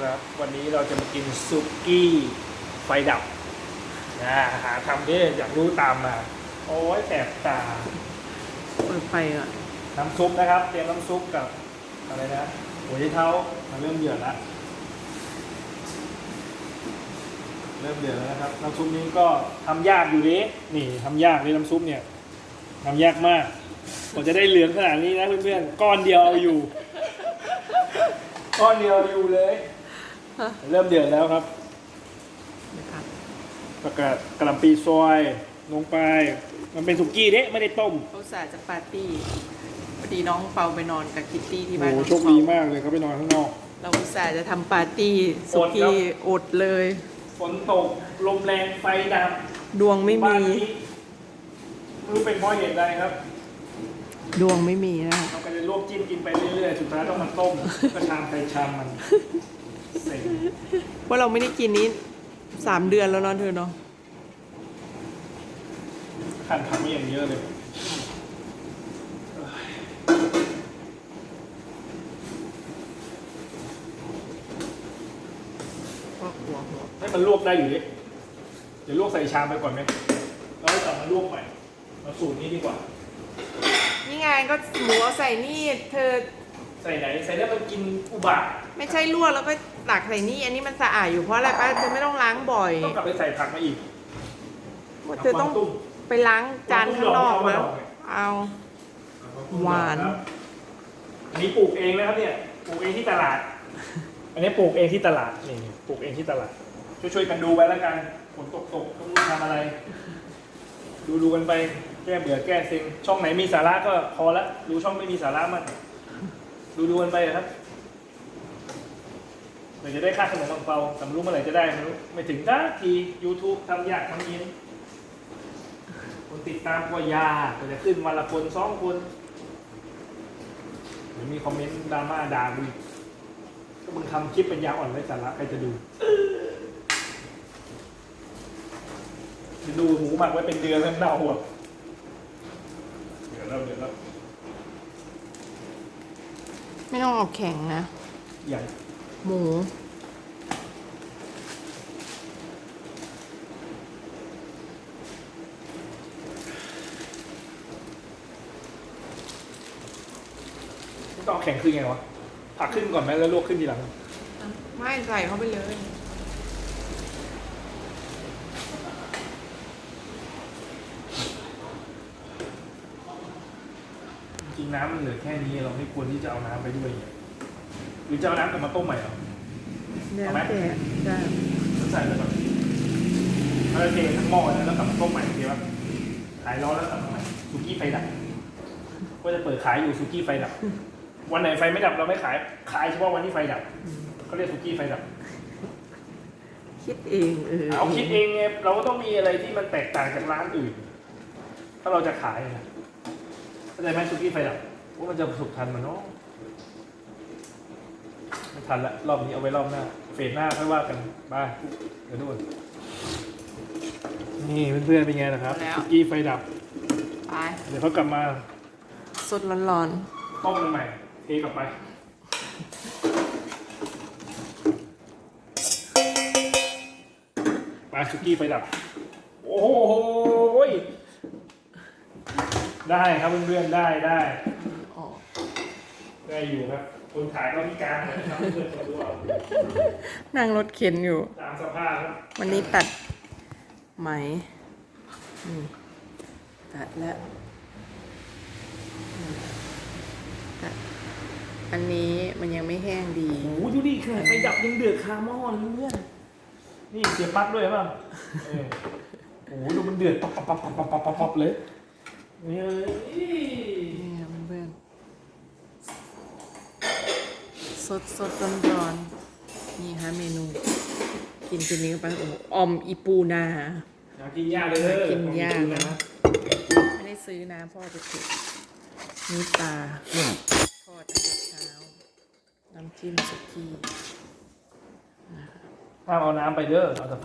ครับวันนี้เราจะมากินซุกี้ไฟดับนะหาทำดิอยากรู้ตามมา โอ้ยแสบตาเปิดไฟก่อนน้ำซุปนะครับ เตรียมน้ำซุปกับอะไรนะหัวไชเท้ามันเริ่มเดือดแล้วเริ่มเดือดแล้วนะครับ น้ำซุปนี้ก็ทำยากอยู่ดินี่ทำยากเลยน้ำซุปเนี่ยทำยากมากกว่าจะได้เหลืองขนาดนี้นะเพื่อนๆก้อนเดียวเอาอยู่ก้อนเดียวอยู่เลย เริ่มเดือดแล้วครับนะครับประกาศกระหล่ำปีซอยลงไป มันเป็นสุกี้เด้ไม่ได้ต้มเขาสาจะปาร์ตี้พอดีน้องเปาไปนอนกับคิตตี้ที่โอ้บ้านโหน้องโชคดีมากเลยเขาไปนอนข้างนอก เราอุตส่าห์จะทำปาร์ตี้สุอดครับกี้อดเลย ฝนตกลมแรงไฟดับดวงไม่บ้านมีนี้ไม่รู้เป็นเพราะเหตุใดครับ ดวงไม่มีนะคะเราก็จะลวกจิ้มกินไปเรื่อยๆ สุดท้ายต้องมาต้มก็ชามใครชามมัน เซ็งเพราะเราไม่ได้กินนี้สามเดือนแล้วเนอะเธอเนาะขันทำอย่างเยอะเลยก็กลัวหัวให้มันลวกได้อยู่ดิเดี๋ยวลวกใส่ชามไปก่อนไหมแล้วกลับมาลวกใหม่ มาสูตรนี้ดีกว่า นี่ไงก็หมูเอาใส่นี่เธอ ใส่ไหนใส่แล้วมันกินอุบะไม่ใช่ลวกแล้วก็ตักใส่นี่อันนี้มันสะอาดอยู่เพราะอะไรป้าเธอไม่ต้องล้างบ่อยต้องกลับไปใส่ผักมาอีกเธอต้องวางตุ้มไปล้างจานข้างนอกวางตุ้มแล้วดอกไม้เอาหวานอันนี้ปลูกเองนะครับเนี่ยปลูกเองที่ตลาด อันนี้ปลูกเองที่ตลาดนี่ปลูกเองที่ตลาด ช่วยๆกันดูไปแล้วกันฝนตกตกๆต้องรู้ทำอะไร ดูดูๆกันไปแก้เบื่อแก้เซ็งช่องไหนมีสาระก็พอละดูช่องไม่มีสาระมัน ดูดูกันไปครับเดี๋ยวจะได้ค่าขนมปังเปาแต่ไม่รู้เมื่อไหร่จะได้ไม่รู้ไม่ถึงสักที YouTube ทำยากทำเย็นคนติดตามก็ยากจะขึ้นวันละคนสองคนเดี๋ยวมีคอมเมนต์ดราม่าด่าดูอีก็มึงทำคลิปเป็นยาอ่อนไร้สาระใครจะดูจะดูหมูหมักไว้เป็นเดือนแล้วเน่าอะเดี๋ยวแล้วเดี๋ยวแล้ว ไม่ต้องเอาแข็งนะอย่างหมูไม่ต้องเอาแข็งขึ้นไงวะผักขึ้นก่อนไหมแล้วลวกขึ้นทีหลัง ไม่ใส่เข้าไปเลย ริงๆน้ำมันเหลือแค่นี้เราไม่ควรที่จะเอาน้ำไปด้วยเนี่ยหรือจะเอาน้ำกลับมาต้มใหม่เหรอ แล้วเอาไหม แต่ได้แล้วใส่ไปก่อนถ้าเราเททั้งหม้อนะแล้วกลับมาต้มใหม่โอเคปะขายร้อนแล้วกลับมาใหม่สุกี้ไฟดับก็จะเปิดขายอยู่สุกี้ไฟดับ วันไหนไฟไม่ดับเราไม่ขาย ขายเฉพาะวันที่ไฟดับเขาเรียกสุกี้ไฟดับ คิดเองเออเอาคิดเองไงเราก็ต้องมีอะไรที่มันแตกต่างจากร้านอื่น ถ้าเราจะขายนะเข้าใจไหมสุกี้ไฟดับว่ามันจะสุกทันมันเนาะไม่ทันละรอบนี้เอาไว้รอบหน้า เฟสหน้าค่อยว่ากันบายเดี๋ยวดูก่อนนี่เพื่อนๆเป็นไงนะครับสุกี้ไฟดับ ไปเดี๋ยวเขากลับมาสดร้อนต้มกันใหม่เทกลับไป ไปสุกี้ไฟดับ โอ้โหย ได้ครับเพื่อนๆได้ได้ๆอ๋อได้อยู่ครับ คนขายก็พิการนะครับเพื่อนๆดูเอานั่งรถเข็นอยู่ ตามสภาพครับวันนี้ตัดไหมนี่ตัดแล้วอืมตัดอันนี้มันยังไม่แห้งดี โอ้โหดูดิขนาดไฟดับยังเดือดคาหม้อเลยเพื่อนๆนี่เสียบปลั๊กด้วยป่ะเออโอ้โหดูมันเดือดปับปับปับปับปับปับปับเลย นี่เอ้ยนี่ค่ะเพื่อนๆสดสดร้อนร้อนๆนี่ฮะเมนู กินตัวนี้เข้าไปโอ้โหออมอีปูนาอยากกินยาเลย กินยากนะนะไม่ได้ซื้อนะพ่อไปเก็บนี่ปลาทอดตั้งแต่เช้า น้ำจิ้มสุกี้ ห้ามเอาน้ำไปเด้อเอาแต่